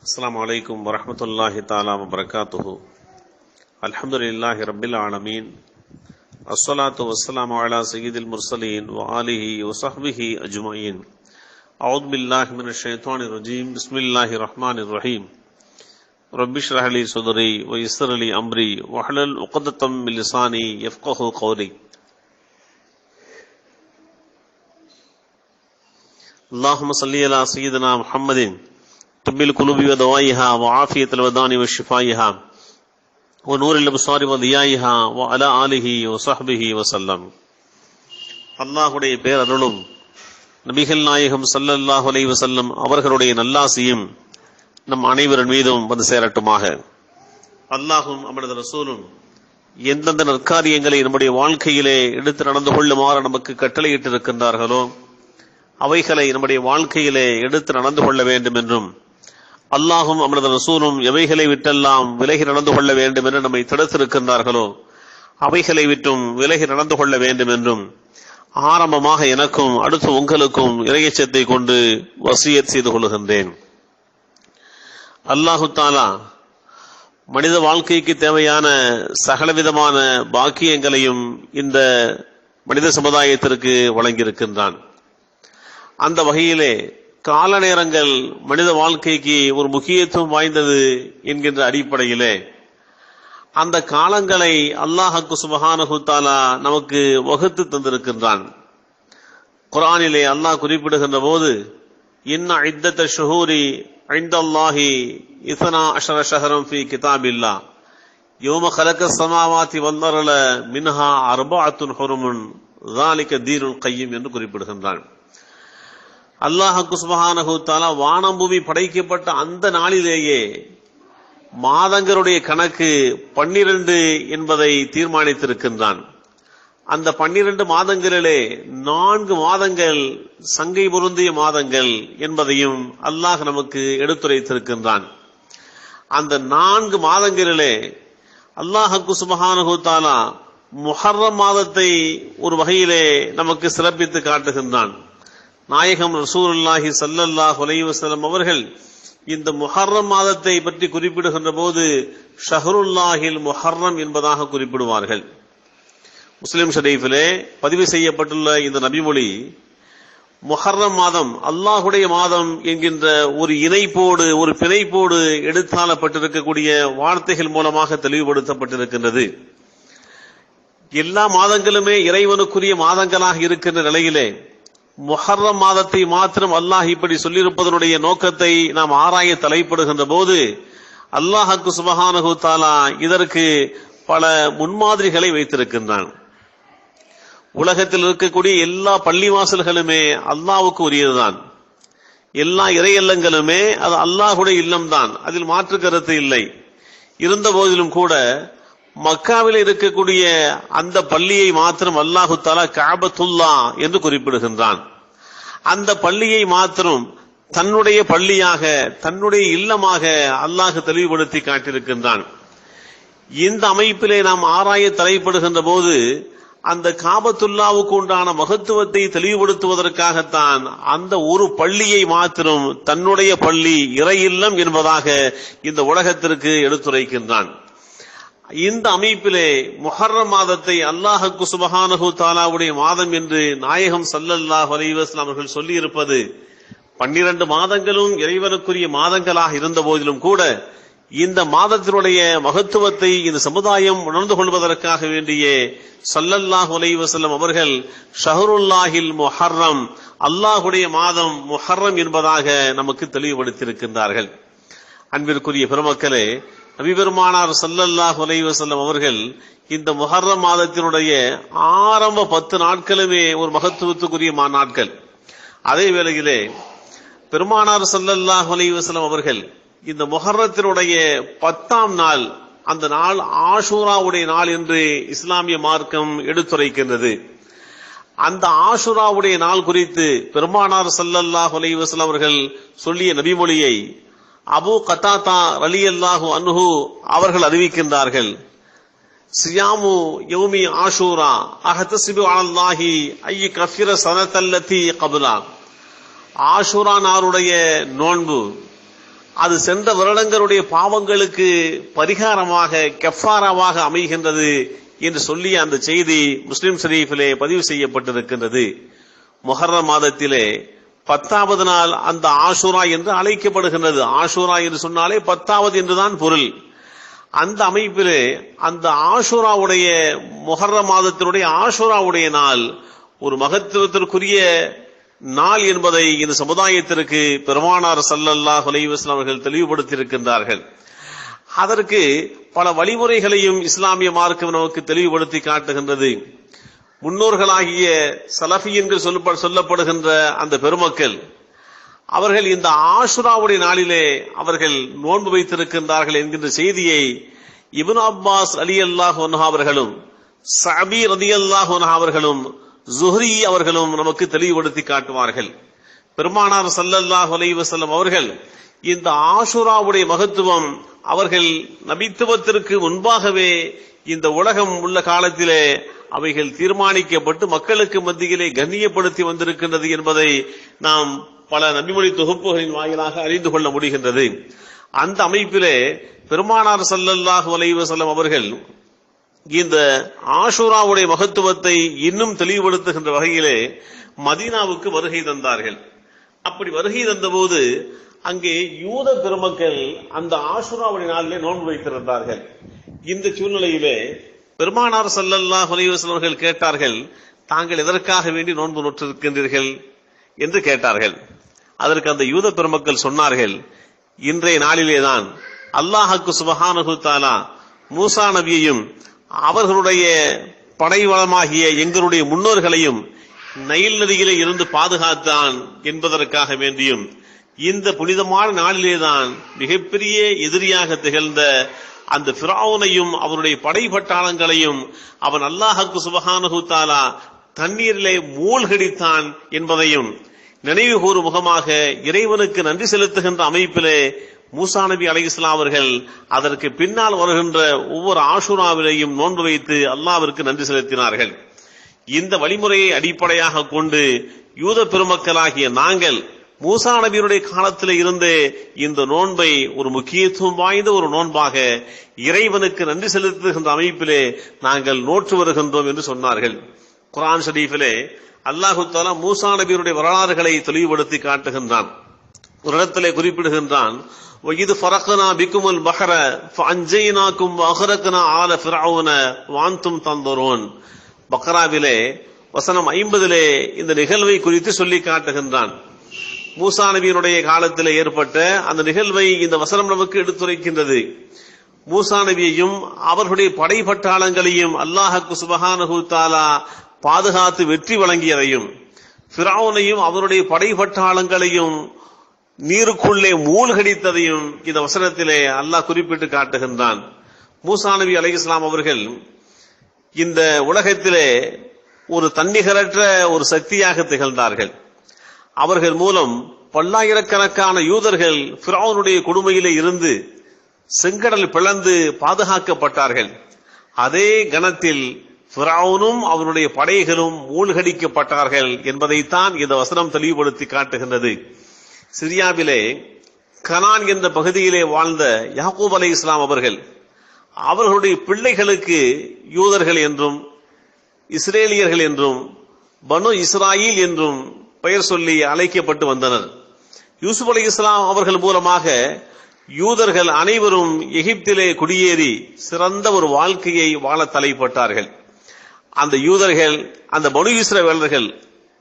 السلام عليكم ورحمة الله تعالى وبركاته. الحمد لله رب العالمين. الصلاة والسلام على سيد المرسلين وآله وصحبه أجمعين. أعوذ بالله من الشيطان الرجيم. بسم الله الرحمن الرحيم. رب اشرح لي صدري ويسر لي أمري واحلل عقدة من لساني يفقه قولي. اللهم صل على سيدنا محمد. طب القلوب ودوائها وعافية الودان وشفائها ونور الأبصار وضيائها وعلى آله وصحبه وسلم அல்லாஹுடைய பேரருளும் நபிகள் நாயகம் ஸல்லல்லாஹு அலைஹி வஸல்லம் அவர்களுடைய நல்லாசியும் நம் அனைவரின் மீதும் வந்து சேரட்டுமாக அல்லாஹும் அவனது ரசூலும் எந்தெந்த நற்காரியங்களை நம்முடைய வாழ்க்கையிலே எடுத்து நடந்து கொள்ளுமாறு நமக்கு கட்டளையிட்டிருக்கின்றார்களோ அவைகளை நம்முடைய வாழ்க்கையிலே எடுத்து நடந்து கொள்ள வேண்டும் என்றும் அல்லாஹும் அவனது ரசூலும் எவைகளை விட்டெல்லாம் விலகி நடந்து கொள்ள வேண்டும் என்று நம்மை தடுத்திருக்கின்றார்களோ அவைகளை விட்டும் விலகி நடந்து கொள்ள வேண்டும் என்றும் ஆரம்பமாக எனக்கும் அடுத்து உங்களுக்கும் இறையச்சத்தை கொண்டு வசியத் செய்து கொள்கின்றேன். அல்லாஹு தாலா மனித வாழ்க்கைக்கு தேவையான சகலவிதமான பாக்கியங்களையும் இந்த மனித சமுதாயத்திற்கு வழங்கியிருக்கின்றான். அந்த வகையிலே கால நேரங்கள் மனித வாழ்க்கைக்கு ஒரு முக்கியத்துவம் வாய்ந்தது என்கின்ற அடிப்படையிலே அந்த காலங்களை அல்லாஹக்கு சுபஹானஹுத்தாலா நமக்கு வகுத்து தந்திருக்கின்றான். குரானிலே அல்லாஹ் குறிப்பிடுகின்ற போது இன்ன ஐத்தத்த ஷுஹூரி ஐந்தல்லாஹி இசனா அஷர ஷஹரம் ஃபி கிதாபில்லா. யோம கலக்க சமாவாத்தி வல்லரல மின்ஹா அர்பாத்துன் ஹொருமுன். தாலிக்க தீருன் கையும் என்று குறிப்பிடுகின்றான். அல்லாஹு சுபஹானகுத்தாலா தாலா வானம் பூமி படைக்கப்பட்ட அந்த நாளிலேயே மாதங்களுடைய கணக்கு பன்னிரண்டு என்பதை தீர்மானித்திருக்கின்றான். அந்த பன்னிரண்டு மாதங்களிலே நான்கு மாதங்கள் சங்கை பொருந்திய மாதங்கள் என்பதையும் அல்லாஹ் நமக்கு எடுத்துரைத்திருக்கின்றான். அந்த நான்கு மாதங்களிலே அல்லாஹக்கு சுபஹானகுத்தாலா தாலா முஹர்ரம் மாதத்தை ஒரு வகையிலே நமக்கு சிறப்பித்து காட்டுகின்றான். நாயகம் ரசூலுல்லாஹி சல்லல்லாஹ் வசல்லம் அவர்கள் இந்த முஹர்ரம் மாதத்தை பற்றி குறிப்பிடுகின்ற போது ஷஹருல்லாஹில் முஹர்ரம் என்பதாக குறிப்பிடுவார்கள். முஸ்லிம் ஷரீஃபிலே பதிவு செய்யப்பட்டுள்ள இந்த நபிமொழி முஹர்ரம் மாதம் அல்லாஹுடைய மாதம் என்கின்ற ஒரு இணைப்போடு ஒரு பிணைப்போடு எடுத்தாளப்பட்டிருக்கக்கூடிய வார்த்தைகள் மூலமாக தெளிவுபடுத்தப்பட்டிருக்கின்றது. எல்லா மாதங்களுமே இறைவனுக்குரிய மாதங்களாக இருக்கின்ற நிலையிலே முஹர்ரம் மாதத்தை மாத்திரம் அல்லாஹ் இப்படி சொல்லியிருப்பதனுடைய நோக்கத்தை நாம் ஆராய தலைப்படுகின்ற போது அல்லாஹக்கு சுபஹானகு தாலா இதற்கு பல முன்மாதிரிகளை வைத்திருக்கின்றான். உலகத்தில் இருக்கக்கூடிய எல்லா பள்ளிவாசல்களுமே அல்லாவுக்கு உரியதுதான். எல்லா இறையல்லங்களுமே அது அல்லாஹுடைய இல்லம்தான். அதில் மாற்று கருத்து இல்லை. இருந்த போதிலும் கூட மக்காவில் இருக்கக்கூடிய அந்த பள்ளியை மாத்திரம் அல்லாஹு தாலா காபத்துல்லா என்று குறிப்பிடுகின்றான். அந்த பள்ளியை மாத்திரம் தன்னுடைய பள்ளியாக தன்னுடைய இல்லமாக அல்லாஹ் தெளிவுபடுத்தி காட்டியிருக்கின்றான். இந்த அமைப்பிலே நாம் ஆராய தலைப்படுகின்ற போது அந்த காபத்துல்லாவுக்கு உண்டான மகத்துவத்தை தெளிவுபடுத்துவதற்காகத்தான் அந்த ஒரு பள்ளியை மாத்திரம் தன்னுடைய பள்ளி இறை இல்லம் என்பதாக இந்த உலகத்திற்கு எடுத்துரைக்கின்றான். இந்த அமைப்பிலே முஹர்ரம் மாதத்தை அல்லாஹுக்கு சுபஹானஹு தாலாவுடைய மாதம் என்று நாயகம் சல்லல்லாஹ் அலைவாஸ்லாம் அவர்கள் சொல்லி இருப்பது பன்னிரண்டு மாதங்களும் இறைவனுக்குரிய மாதங்களாக இருந்த போதிலும் கூட இந்த மாதத்தினுடைய மகத்துவத்தை இந்த சமுதாயம் உணர்ந்து கொள்வதற்காக வேண்டிய சல்லல்லாஹ் அலைவசல்லம் அவர்கள் ஷஹருல்லாஹில் முஹர்ரம் அல்லாஹுடைய மாதம் முஹர்ரம் என்பதாக நமக்கு தெளிவுபடுத்தியிருக்கின்றார்கள். அன்பிற்குரிய பெருமக்களே நபிபெருமானார் சல்லல்லாஹ் உலைவசல்லம் அவர்கள் இந்த முஹர்ரம் மாதத்தினுடைய ஆரம்ப பத்து நாட்களுமே ஒரு மகத்துவத்துக்குரிய நாட்கள். அதே வேளையிலே பெருமானார் சல்லல்லாஹ் உலைவசல்லம் அவர்கள் இந்த முஹர்ரத்தினுடைய பத்தாம் நாள் அந்த நாள் ஆஷூராவுடைய நாள் என்று இஸ்லாமிய மார்க்கம் எடுத்துரைக்கின்றது. அந்த ஆஷுராவுடைய நாள் குறித்து பெருமானார் சல்லல்லாஹ் உலைவசல்லம் அவர்கள் சொல்லிய நபிமொழியை அபு கத்தாத்தா அலி அல்லாஹு அன்ஹு அவர்கள் அறிவிக்கின்றார்கள் சியாமு யௌமி ஆஷூரா அஹத்தசிபு அலல்லாஹி ஐய கஃபிர சனத்தல்லத்தி கபுலா. ஆஷூரா நாருடைய நோன்பு அது சென்ற வருடங்களுடைய பாவங்களுக்கு பரிகாரமாக கெஃபாராவாக அமைகின்றது என்று சொல்லிய அந்த செய்தி முஸ்லிம் ஷரீஃபிலே பதிவு செய்யப்பட்டிருக்கின்றது. முஹர்ரம் மாதத்திலே பத்தாவது நாள் அந்த ஆஷூரா என்று அழைக்கப்படுகின்றது. ஆஷூரா என்று சொன்னாலே பத்தாவது என்றுதான் பொருள். அந்த அமைப்பிலே அந்த ஆஷூராவுடைய முஹர்ரம் மாதத்தினுடைய ஆஷூராவுடைய நாள் ஒரு மகத்துவத்திற்குரிய நாள் என்பதை இந்த சமுதாயத்திற்கு பெருமானார் சல்லல்லாஹ் அலைவாஸ்லாம் அவர்கள் தெளிவுபடுத்தியிருக்கின்றார்கள். அதற்கு பல வழிமுறைகளையும் இஸ்லாமிய மார்க்கம் நமக்கு தெளிவுபடுத்தி காட்டுகின்றது. முன்னோர்களாகிய சலஃபியன்கள் சொல்லப்ப சொல்லப்படுகின்ற அந்த பெருமக்கள் அவர்கள் இந்த ஆஷுராவுடைய நாளிலே அவர்கள் நோன்பு வைத்திருக்கின்றார்கள் என்கின்ற செய்தியை இபுன் அப்பாஸ் அலி அல்லாஹ் அவர்களும் சபி ரதி அல்லாஹ் அவர்களும் ஜுஹரி அவர்களும் நமக்கு தெளிவுபடுத்தி காட்டுவார்கள். பெருமானார் சல்லல்லாஹ் அலி வசல்லம் அவர்கள் இந்த ஆஷுராவுடைய மகத்துவம் அவர்கள் நபித்துவத்திற்கு முன்பாகவே இந்த உலகம் உள்ள காலத்திலே அவைகள் தீர்மானிக்கப்பட்டு மக்களுக்கு மத்தியிலே கண்ணியப்படுத்தி வந்திருக்கின்றது என்பதை நாம் பல நபிமொழி தொகுப்புகளின் வாயிலாக அறிந்து கொள்ள முடிகின்றது. அந்த அமைப்பிலே பெருமானார் சல்லல்லாஹு அலைஹி அவர்கள் இந்த ஆஷூராவுடைய மகத்துவத்தை இன்னும் தெளிவுபடுத்துகின்ற வகையிலே மதீனாவுக்கு வருகை தந்தார்கள். அப்படி வருகை தந்தபோது அங்கே யூத பெருமக்கள் அந்த ஆஷுராவுடைய நாளிலே நோன்பு வைத்திருந்தார்கள். இந்த சூழ்நிலையிலே பெருமானார் சல்லல்லா அலைஹி அவர்கள் கேட்டார்கள் தாங்கள் எதற்காக வேண்டி நோன்பு நோற்றிருக்கின்றீர்கள்? என்று கேட்டார்கள். அதற்கு அந்த யூத பெருமக்கள் சொன்னார்கள் இன்றைய நாளிலேதான் அல்லாஹுக்கு சுபஹானு தாலா மூசா நபியையும் அவர்களுடைய படைவளமாகிய எங்களுடைய முன்னோர்களையும் நைல் நதியிலே இருந்து பாதுகாத்தான் என்பதற்காக வேண்டியும் இந்த புனிதமான நாளிலேதான் மிகப்பெரிய எதிரியாக திகழ்ந்த அந்த பிராவுனையும் அவருடைய படை பட்டாளங்களையும் அவன் அல்லாஹுக்கு சுபஹானஹு தண்ணீரிலே மூழ்கடித்தான் என்பதையும் நினைவு கூறும் முகமாக இறைவனுக்கு நன்றி செலுத்துகின்ற அமைப்பிலே மூசா நபி அலை இஸ்லாம் அவர்கள் அதற்கு பின்னால் வருகின்ற ஒவ்வொரு ஆஷுராவிலையும் நோன்பு வைத்து அல்லாவிற்கு நன்றி செலுத்தினார்கள். இந்த வழிமுறையை அடிப்படையாக கொண்டு யூத பெருமக்களாகிய நாங்கள் மூசா நபியுடைய காலத்தில் இருந்தே இந்த நோன்பை ஒரு முக்கியத்துவம் வாய்ந்த ஒரு நோன்பாக இறைவனுக்கு நன்றி செலுத்துகின்ற அமைப்பிலே நாங்கள் நோற்று வருகின்றோம் என்று சொன்னார்கள். குரான் ஷரீஃபிலே அல்லாஹு தாலா மூசா நபியுடைய வரலாறுகளை தெளிவுபடுத்தி காட்டுகின்றான். ஒரு இடத்திலே குறிப்பிடுகின்றான் இது ஃபரக்னா பிக்குமுல் பஹர அஞ்சைனாக்கும் அஹரக்னா ஆல ஃபிரவுன வாந்தும் தந்தரோன். பக்ராவிலே வசனம் ஐம்பதிலே இந்த நிகழ்வை குறித்து சொல்லி காட்டுகின்றான். மூசா நபியினுடைய காலத்தில் ஏற்பட்ட அந்த நிகழ்வை இந்த வசனம் நமக்கு எடுத்துரைக்கின்றது. மூசா நபியையும் அவர்களுடைய படை பட்டாளங்களையும் அல்லாஹக்கு சுபஹானஹு தாலா பாதுகாத்து வெற்றி வழங்கியதையும் பிராவுனையும் அவருடைய படை பட்டாளங்களையும் நீருக்குள்ளே மூழ்கடித்ததையும் இந்த வசனத்திலே அல்லாஹ் குறிப்பிட்டு காட்டுகின்றான். மூசா நபி அலி இஸ்லாம் அவர்கள் இந்த உலகத்திலே ஒரு தன்னிகரற்ற ஒரு சக்தியாக திகழ்ந்தார்கள். அவர்கள் மூலம் பல்லாயிரக்கணக்கான யூதர்கள் பிராவுனுடைய கொடுமையிலே இருந்து செங்கடல் பிளந்து பாதுகாக்கப்பட்டார்கள். அதே கணத்தில் பிராவுனும் அவருடைய படைகளும் மூழ்கடிக்கப்பட்டார்கள் என்பதைத்தான் இந்த வசனம் தெளிவுபடுத்தி காட்டுகின்றது. சிரியாவிலே கனான் என்ற பகுதியிலே வாழ்ந்த யாக்கூப் அலை இஸ்லாம் அவர்கள் அவர்களுடைய பிள்ளைகளுக்கு யூதர்கள் என்றும் இஸ்ரேலியர்கள் என்றும் பனு இஸ்ராயில் என்றும் பெயர் சொல்லி அழைக்கப்பட்டு வந்தனர். யூசுப் அலி இஸ்லாம் அவர்கள் மூலமாக யூதர்கள் அனைவரும் எகிப்திலே குடியேறி சிறந்த ஒரு வாழ்க்கையை வாழ தலைப்பட்டார்கள். அந்த யூதர்கள் அந்த பனு இஸ்ரவேலர்கள்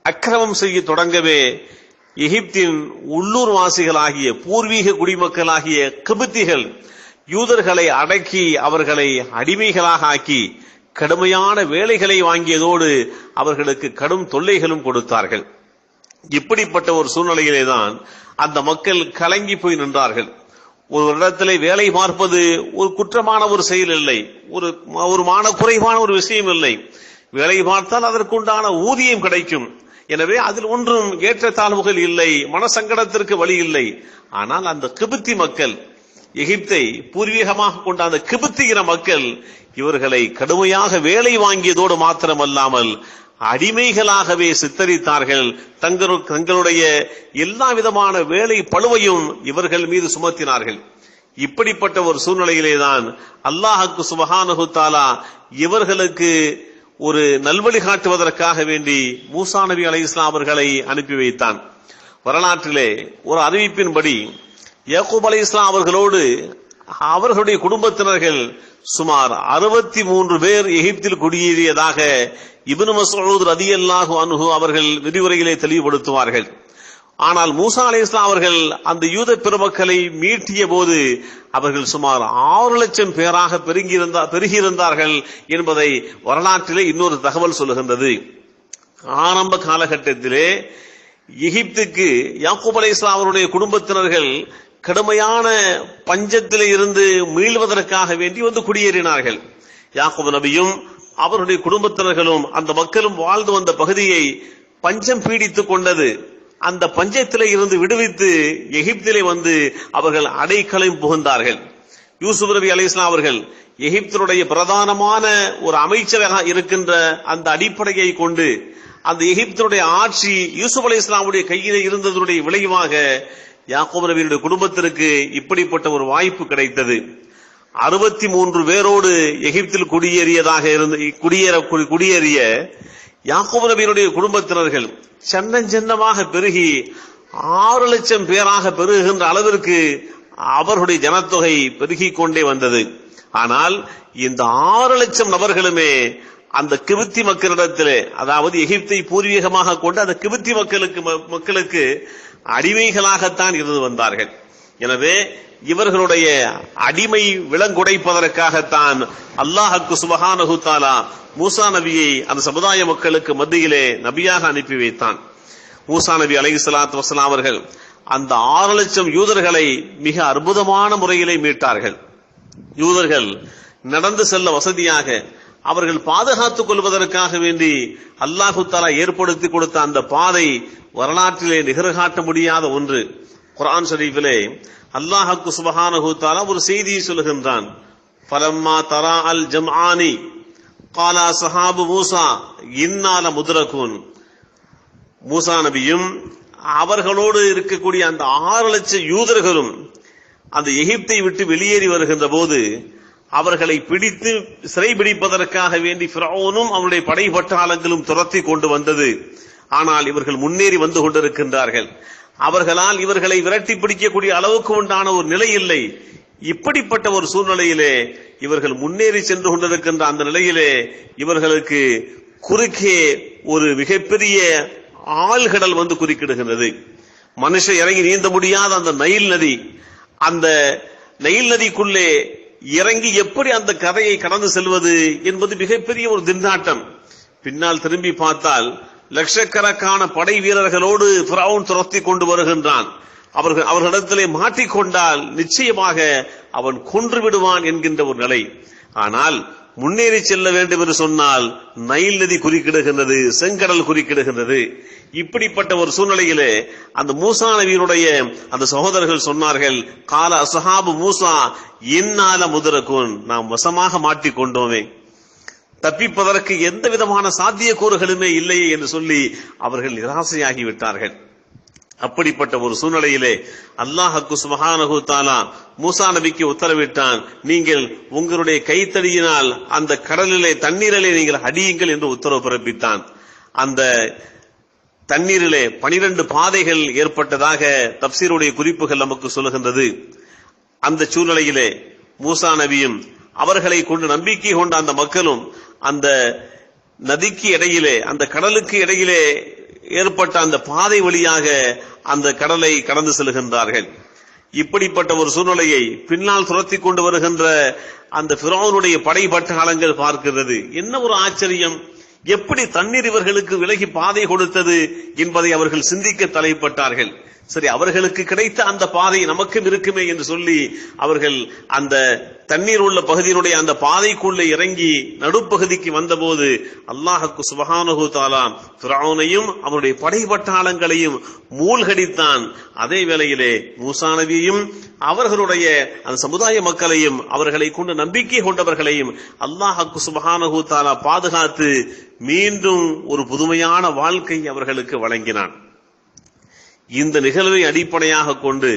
அக்கிரமம் செய்ய தொடங்கவே எகிப்தின் உள்ளூர் வாசிகளாகிய பூர்வீக குடிமக்களாகிய கிபித்திகள் யூதர்களை அடக்கி அவர்களை அடிமைகளாக ஆக்கி கடுமையான வேலைகளை வாங்கியதோடு அவர்களுக்கு கடும் தொல்லைகளும் கொடுத்தார்கள். இப்படிப்பட்ட ஒரு சூழ்நிலையிலே தான் அந்த மக்கள் கலங்கி போய் நின்றார்கள். ஒரு இடத்திலே வேலை பார்ப்பது ஒரு குற்றமான ஒரு செயல் இல்லை. ஒரு ஒரு மான குறைவான ஒரு விஷயம் இல்லை. வேலை பார்த்தால் அதற்குண்டான ஊதியம் கிடைக்கும். எனவே அதில் ஒன்றும் ஏற்றத்தாழ்வுகள் இல்லை. மனசங்கடத்திற்கு வழி இல்லை. ஆனால் அந்த கிபித்தி மக்கள் எகிப்தை பூர்வீகமாக கொண்ட அந்த கிபுத்திகிற மக்கள் இவர்களை கடுமையாக வேலை வாங்கியதோடு மாத்திரமல்லாமல் அடிமைகளாகவே சித்தரித்தார்கள். தங்களுடைய எல்லா விதமான வேலை பழுவையும் இவர்கள் மீது சுமத்தினார்கள். இப்படிப்பட்ட ஒரு சூழ்நிலையிலே தான் அல்லாஹுக்கு சுபஹானஹு தாலா இவர்களுக்கு ஒரு நல்வழி காட்டுவதற்காக வேண்டி மூசா நபி அலை இஸ்லாம் அவர்களை அனுப்பி வைத்தான். வரலாற்றிலே ஒரு அறிவிப்பின்படி யாக்கூப் அலை இஸ்லாம் அவர்களோடு அவர்களுடைய குடும்பத்தினர்கள் சுமார் அறுபத்தி மூன்று பேர் எகிப்தில் குடியேறியதாக இபின் மசூத் ரதியல்லாஹு அனுகு அவர்கள் விரிவுரையிலே தெளிவுபடுத்துவார்கள். ஆனால் மூசா அலி இஸ்லாம் அவர்கள் அந்த யூத பெருமக்களை மீட்டிய போது அவர்கள் சுமார் ஆறு லட்சம் பேராக பெருகியிருந்தா பெருகியிருந்தார்கள் என்பதை வரலாற்றிலே இன்னொரு தகவல் சொல்லுகின்றது. ஆரம்ப காலகட்டத்திலே எகிப்துக்கு யாக்கூப் அலி இஸ்லாம் அவருடைய குடும்பத்தினர்கள் கடுமையான பஞ்சத்தில் இருந்து மீள்வதற்காக வேண்டி வந்து குடியேறினார்கள். யாக்கூப் நபியும் அவருடைய குடும்பத்தினர்களும் அந்த மக்களும் வாழ்ந்து வந்த பகுதியை பஞ்சம் பீடித்துக் கொண்டது. அந்த பஞ்சத்திலே இருந்து விடுவித்து எகிப்திலே வந்து அவர்கள் அடைக்கலம் புகுந்தார்கள். யூசுப் நபி அலி இஸ்லாம் அவர்கள் எகிப்தினுடைய பிரதானமான ஒரு அமைச்சராக இருக்கின்ற அந்த அடிப்படையை கொண்டு அந்த எகிப்தினுடைய ஆட்சி யூசுப் அலி இஸ்லாமுடைய கையிலே இருந்ததனுடைய விளைவாக யாக்கோப் நபியினுடைய குடும்பத்திற்கு இப்படிப்பட்ட ஒரு வாய்ப்பு கிடைத்தது. அறுபத்தி மூன்று பேரோடு எகிப்தில் குடியேறியதாக இருந்து குடியேற குடியேறிய யாக்கோப் நபியினுடைய குடும்பத்தினர்கள் சன்னஞ்சன்னமாக பெருகி ஆறு லட்சம் பேராக பெருகுகின்ற அளவிற்கு அவர்களுடைய ஜனத்தொகை பெருகிக் கொண்டே வந்தது. ஆனால் இந்த ஆறு லட்சம் நபர்களுமே அந்த கிபித்தி மக்களிடத்திலே அதாவது எகிப்தை பூர்வீகமாக கொண்டு அந்த கிபித்தி மக்களுக்கு மக்களுக்கு அடிமைகளாகத்தான் இருந்து வந்தார்கள். எனவே இவர்களுடைய அடிமை விலங்குடைப்பதற்காகத்தான் அல்லாஹக்கு சுபஹானஹு தாலா மூசா நபியை அந்த சமுதாய மக்களுக்கு மத்தியிலே நபியாக அனுப்பி வைத்தான். மூசா நபி அலை சலாத்து வசலாம் அவர்கள் அந்த ஆறு லட்சம் யூதர்களை மிக அற்புதமான முறையிலே மீட்டார்கள். யூதர்கள் நடந்து செல்ல வசதியாக அவர்கள் பாதுகாத்துக் கொள்வதற்காக வேண்டி அல்லாஹு தாலா ஏற்படுத்தி கொடுத்த அந்த பாதை வரலாற்றிலே நிகழ்காட்ட முடியாத ஒன்று. குரான் ஷரீஃபிலே அல்லாஹுக்கு சுபஹானஹு தாலா ஒரு செய்தியை சொல்லுகின்றான். பலம்மா தரா அல் ஜம்ஆனி காலா சஹாபு மூசா இன்னால முதுரகுன். மூசா நபியும் அவர்களோடு இருக்கக்கூடிய அந்த ஆறு லட்சம் யூதர்களும் அந்த எகிப்தை விட்டு வெளியேறி வருகின்ற போது அவர்களை பிடித்து சிறைபிடிப்பதற்காக வேண்டி பிரவுனும் அவனுடைய படை பட்டாளங்களும் துரத்தி கொண்டு வந்தது. ஆனால் இவர்கள் முன்னேறி வந்து கொண்டிருக்கின்றார்கள். அவர்களால் இவர்களை விரட்டி பிடிக்கக்கூடிய அளவுக்கு உண்டான ஒரு நிலை இல்லை. இப்படிப்பட்ட ஒரு சூழ்நிலையிலே இவர்கள் முன்னேறி சென்று கொண்டிருக்கின்ற அந்த நிலையிலே இவர்களுக்கு குறுக்கே ஒரு மிகப்பெரிய ஆழ்கடல் வந்து குறுக்கிடுகின்றது. மனுஷன் இறங்கி நீந்த முடியாத அந்த நைல் நதி அந்த நைல் நதிக்குள்ளே இறங்கி எப்படி அந்த கதையை கடந்து செல்வது என்பது மிகப்பெரிய ஒரு திண்டாட்டம். பின்னால் திரும்பி பார்த்தால் லட்சக்கணக்கான படை வீரர்களோடு பிரவுன் துரத்தி கொண்டு வருகின்றான். அவர்கள் அவர்களிடத்திலே மாட்டிக்கொண்டால் நிச்சயமாக அவன் கொன்று விடுவான் என்கின்ற ஒரு நிலை. ஆனால் முன்னேறி செல்ல வேண்டும் என்று சொன்னால் நைல் நதி குறுக்கிடுகின்றது செங்கடல் குறுக்கிடுகின்றது. இப்படிப்பட்ட ஒரு சூழ்நிலையிலே அந்த மூசா நபியினுடைய அந்த சகோதரர்கள் சொன்னார்கள் கால அசஹாபு மூசா இன்னால முதரக்குன் நாம் வசமாக மாட்டிக்கொண்டோமே தப்பிப்பதற்கு எந்த விதமான சாத்தியக்கூறுகளுமே இல்லையே என்று சொல்லி அவர்கள் நிராசையாகி விட்டார்கள். அப்படிப்பட்ட ஒரு சூழ்நிலையிலே அல்லாஹக்கு சுபஹானஹு தாலா மூசா நபிக்கு உத்தரவிட்டான் நீங்கள் உங்களுடைய கைத்தடியினால் அந்த கடலிலே தண்ணீரிலே நீங்கள் அடியுங்கள் என்று உத்தரவு பிறப்பித்தான். அந்த தண்ணீரிலே பனிரெண்டு பாதைகள் ஏற்பட்டதாக தப்சீருடைய குறிப்புகள் நமக்கு சொல்லுகின்றது. அந்த சூழ்நிலையிலே மூசா நபியும் அவர்களை கொண்டு நம்பிக்கை கொண்ட அந்த மக்களும் அந்த நதிக்கு இடையிலே அந்த கடலுக்கு இடையிலே ஏற்பட்ட அந்த பாதை வழியாக அந்த கடலை கடந்து செல்கின்றார்கள். இப்படிப்பட்ட ஒரு சூழ்நிலையை பின்னால் துரத்தி கொண்டு வருகின்ற அந்த பிறவனுடைய படை பட்டாளங்கள் பார்க்கிறது. என்ன ஒரு ஆச்சரியம். எப்படி தண்ணீர் இவர்களுக்கு விலகி பாதை கொடுத்தது என்பதை அவர்கள் சிந்திக்க தலைப்பட்டார்கள். சரி அவர்களுக்கு கிடைத்த அந்த பாதை நமக்கும் இருக்குமே என்று சொல்லி அவர்கள் அந்த தண்ணீர் உள்ள பகுதியினுடைய அந்த பாதைக்குள்ளே இறங்கி நடுப்பகுதிக்கு வந்தபோது அல்லாஹுக்கு சுபஹானஹு தாலா ஃபிரௌனையும் அவருடைய படை பட்டாளங்களையும் மூழ்கடித்தான். அதே வேளையிலே மூசா நபியையும் அவர்களுடைய அந்த சமுதாய மக்களையும் அவர்களை கொண்டு நம்பிக்கை கொண்டவர்களையும் அல்லாஹுக்கு சுபஹானஹு தாலா பாதுகாத்து மீண்டும் ஒரு புதுமையான வாழ்க்கை அவர்களுக்கு வழங்கினான். இந்த நிகழ்வை அடிப்படையாக கொண்டு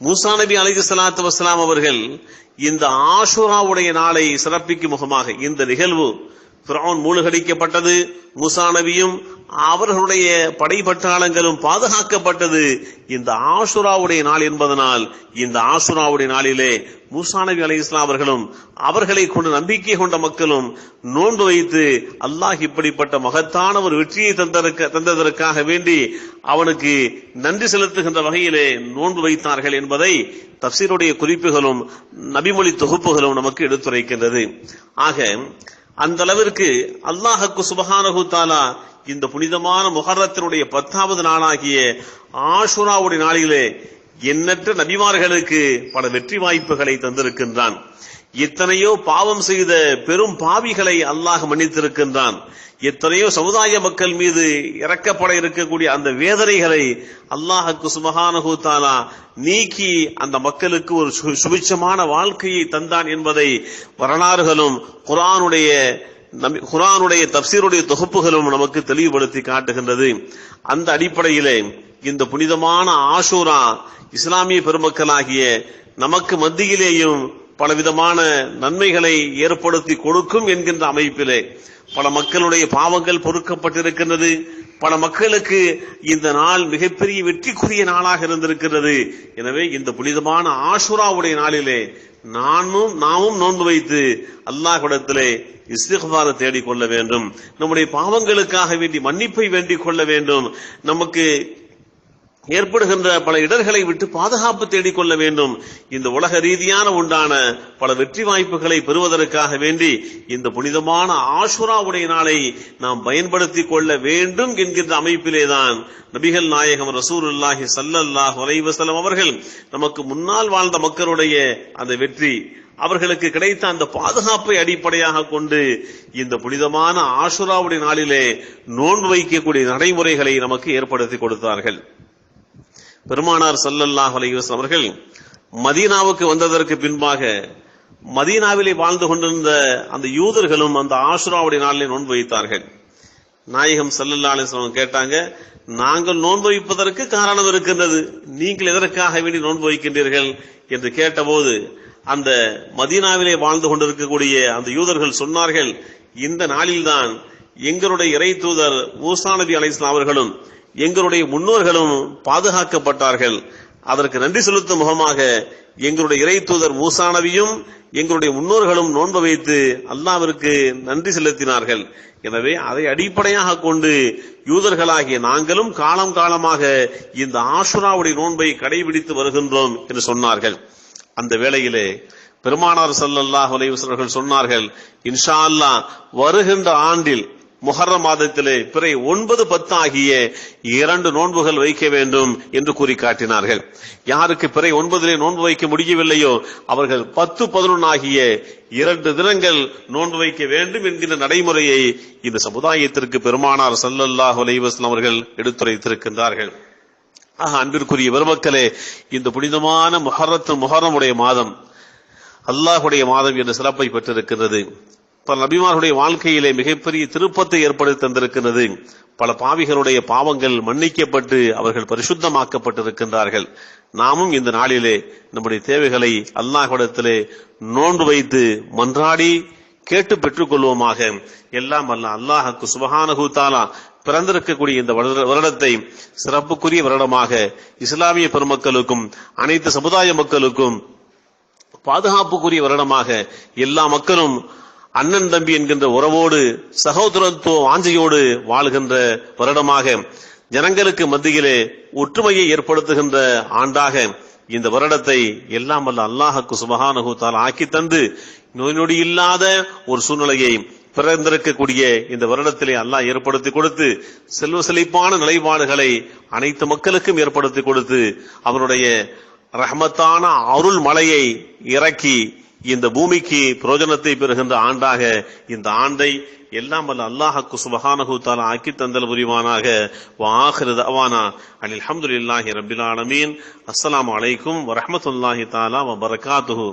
மூசா நபி அலைஹி சலாத்து வஸலாம் அவர்கள் இந்த ஆஷுராவுடைய நாளை சிறப்பிக்கும் முகமாக இந்த நிகழ்வு பிரான் மூழ்கடிக்கப்பட்டது. மூசா நபியும் அவர்களுடைய படைப்பட்டாளங்களும் பாதுகாக்கப்பட்டது. இந்த ஆசுராவுடைய நாள் என்பதனால் இந்த ஆசுராவுடைய நாளிலே மூசா நபி இஸ்லாம் அவர்களும் அவர்களை கொண்டு நம்பிக்கை கொண்ட மக்களும் நோன்பு வைத்து அல்லாஹ் இப்படிப்பட்ட மகத்தான ஒரு வெற்றியை தந்ததற்க தந்ததற்காக வேண்டி அவனுக்கு நன்றி செலுத்துகின்ற வகையிலே நோன்பு வைத்தார்கள் என்பதை தப்சீருடைய குறிப்புகளும் நபிமொழி தொகுப்புகளும் நமக்கு எடுத்துரைக்கின்றது. ஆக அந்த அளவிற்கு அல்லாஹக்கு சுபஹானஹு தாலா இந்த புனிதமான முகரத்தினுடைய பத்தாவது நாளாகிய ஆஷுராவுடைய நாளிலே எண்ணற்ற நபிமார்களுக்கு பல வெற்றி வாய்ப்புகளை தந்திருக்கின்றான். எத்தனையோ பாவம் செய்த பெரும் பாவிகளை அல்லாஹ் மன்னித்திருக்கின்றான். எத்தனையோ சமுதாய மக்கள் மீது இறக்கப்பட இருக்கக்கூடிய அந்த வேதனைகளை அல்லாஹுக்கு சுபஹானஹு தாலா நீக்கி அந்த மக்களுக்கு ஒரு சு- வாழ்க்கையை தந்தான் என்பதை வரலாறுகளும் குரானுடைய குரானுடைய தப்சீருடைய தொகுப்புகளும் நமக்கு தெளிவுபடுத்தி காட்டுகின்றது. அந்த அடிப்படையிலே இந்த புனிதமான ஆஷூரா இஸ்லாமிய பெருமக்களாகிய நமக்கு மத்தியிலேயும் பலவிதமான நன்மைகளை ஏற்படுத்தி கொடுக்கும் என்கின்ற அமைப்பிலே பல மக்களுடைய பாவங்கள் பொறுக்கப்பட்டிருக்கின்றது. பல மக்களுக்கு இந்த நாள் மிகப்பெரிய வெற்றிக்குரிய நாளாக இருந்திருக்கிறது எனவே இந்த புனிதமான ஆஷுராவுடைய நாளிலே நானும் நாமும் நோன்பு வைத்து அல்லாஹ்விடத்திலே இஸ்திக்பார தேடிக் கொள்ள வேண்டும். நம்முடைய பாவங்களுக்காக வேண்டி மன்னிப்பை வேண்டிக் கொள்ள வேண்டும். நமக்கு ஏற்படுகின்ற பல இடர்களை விட்டு பாதுகாப்பு தேடிக்கொள்ள வேண்டும். இந்த உலக ரீதியான உண்டான பல வெற்றி வாய்ப்புகளை பெறுவதற்காக வேண்டி இந்த புனிதமான ஆஷுராவுடைய நாளை நாம் பயன்படுத்திக் கொள்ள வேண்டும் என்கின்ற அமைப்பிலேதான் நபிகள் நாயகம் ரசூலுல்லாஹி சல்லல்லாஹ் வலைவசலம் அவர்கள் நமக்கு முன்னால் வாழ்ந்த மக்களுடைய அந்த வெற்றி அவர்களுக்கு கிடைத்த அந்த பாதுகாப்பை அடிப்படையாக கொண்டு இந்த புனிதமான ஆஷுராவுடைய நாளிலே நோன்பு வைக்கக்கூடிய நடைமுறைகளை நமக்கு ஏற்படுத்தி கொடுத்தார்கள். பெருமானார் சல்லல்லாஹ் அலைஹி அவர்கள் மதீனாவுக்கு வந்ததற்கு பின்பாக மதீனாவிலே வாழ்ந்து கொண்டிருந்த அந்த யூதர்களும் அந்த ஆஷுராவுடைய நாளிலே நோன்பு வைத்தார்கள். நாயகம் சல்லல்லா அலிஸ்லாம் கேட்டாங்க நாங்கள் நோன்பு வைப்பதற்கு காரணம் இருக்கின்றது. நீங்கள் எதற்காக வேண்டி நோன்பு வைக்கின்றீர்கள்? என்று கேட்டபோது அந்த மதீனாவிலே வாழ்ந்து கொண்டிருக்கக்கூடிய அந்த யூதர்கள் சொன்னார்கள் இந்த நாளில்தான் எங்களுடைய இறை தூதர் மூசா நபி அவர்களும் எங்களுடைய முன்னோர்களும் பாதுகாக்கப்பட்டார்கள். அதற்கு நன்றி செலுத்தும் முகமாக எங்களுடைய இறை தூதர் மூசானவியும் எங்களுடைய முன்னோர்களும் நோன்பு வைத்து அல்லாவிற்கு நன்றி செலுத்தினார்கள். எனவே அதை அடிப்படையாக கொண்டு யூதர்களாகிய நாங்களும் காலம் காலமாக இந்த ஆஷுராவுடைய நோன்பை கடைபிடித்து வருகின்றோம் என்று சொன்னார்கள். அந்த வேளையிலே பெருமானார் ஸல்லல்லாஹு அவர்கள் சொன்னார்கள் இன்ஷா அல்லாஹ் வருகின்ற ஆண்டில் முஹர்ர மாதத்திலே பிறை ஒன்பது பத்து ஆகிய இரண்டு நோன்புகள் வைக்க வேண்டும் என்று கூறி காட்டினார்கள். யாருக்கு பிறை ஒன்பதிலே நோன்பு வைக்க முடியவில்லையோ அவர்கள் பத்து பதினொன்று ஆகிய இரண்டு தினங்கள் நோன்பு வைக்க வேண்டும் என்கிற நடைமுறையை இந்த சமுதாயத்திற்கு பெருமானார் சல்லல்லாஹ் அலைவாஸ்லாம் அவர்கள் எடுத்துரைத்திருக்கின்றார்கள். ஆக அன்பிற்குரிய பெருமக்களே இந்த புனிதமான முஹர்ரத்து முகரமுடைய மாதம் அல்லாஹுடைய மாதம் என்ற சிறப்பை பெற்றிருக்கிறது பல நபிமார்களுடைய வாழ்க்கையிலே மிகப்பெரிய திருப்பத்தை ஏற்படுத்தி தந்திருக்கிறது பல பாவிகளுடைய பாவங்கள் மன்னிக்கப்பட்டு அவர்கள் பரிசுத்தமாக்கப்பட்டிருக்கின்றார்கள். நாமும் இந்த நாளிலே நம்முடைய தேவைகளை அல்லாஹிடத்திலே நோன்பு வைத்து மன்றாடி கேட்டு பெற்றுக்கொள்வோமாக. எல்லாம் அல்ல அல்லாஹுக்கு சுபஹானஹு பிறந்திருக்கக்கூடிய இந்த வருட- வருடத்தை சிறப்புக்குரிய வருடமாக இஸ்லாமிய பெருமக்களுக்கும் அனைத்து சமுதாய மக்களுக்கும் பாதுகாப்புக்குரிய வருடமாக எல்லா மக்களும் அண்ணன் தம்பி என்கின்ற உறவோடு சகோதரத்துவ வாஞ்சையோடு வாழ்கின்ற வருடமாக ஜனங்களுக்கு மத்தியிலே ஒற்றுமையை ஏற்படுத்துகின்ற ஆண்டாக இந்த வருடத்தை எல்லாம் வல்ல அல்லாஹக்கு சுபகானுகூத்தால் ஆக்கி தந்து நோய் நொடி இல்லாத ஒரு சூழ்நிலையை பிறந்திருக்கக்கூடிய இந்த வருடத்திலே அல்லாஹ் ஏற்படுத்தி கொடுத்து செல்வ செழிப்பான நிலைப்பாடுகளை அனைத்து மக்களுக்கும் ஏற்படுத்தி கொடுத்து அவருடைய ரஹமத்தான அருள் மலையை இறக்கி இந்த பூமிக்கு புரோஜனத்தை பெறுகின்ற ஆண்டாக இந்த ஆண்டை எல்லாம் வல்ல அல்லாஹக்கு சுபஹானஹு தாலா ஆக்கி தந்தல் புரிவானாக. வாஹிரு தவானா அனில் ஹம்துலில்லாஹி ரப்பில் ஆலமீன். அஸ்ஸலாமு அலைக்கும் வரஹ்மத்துல்லாஹி தாலா பரகாத்துஹு.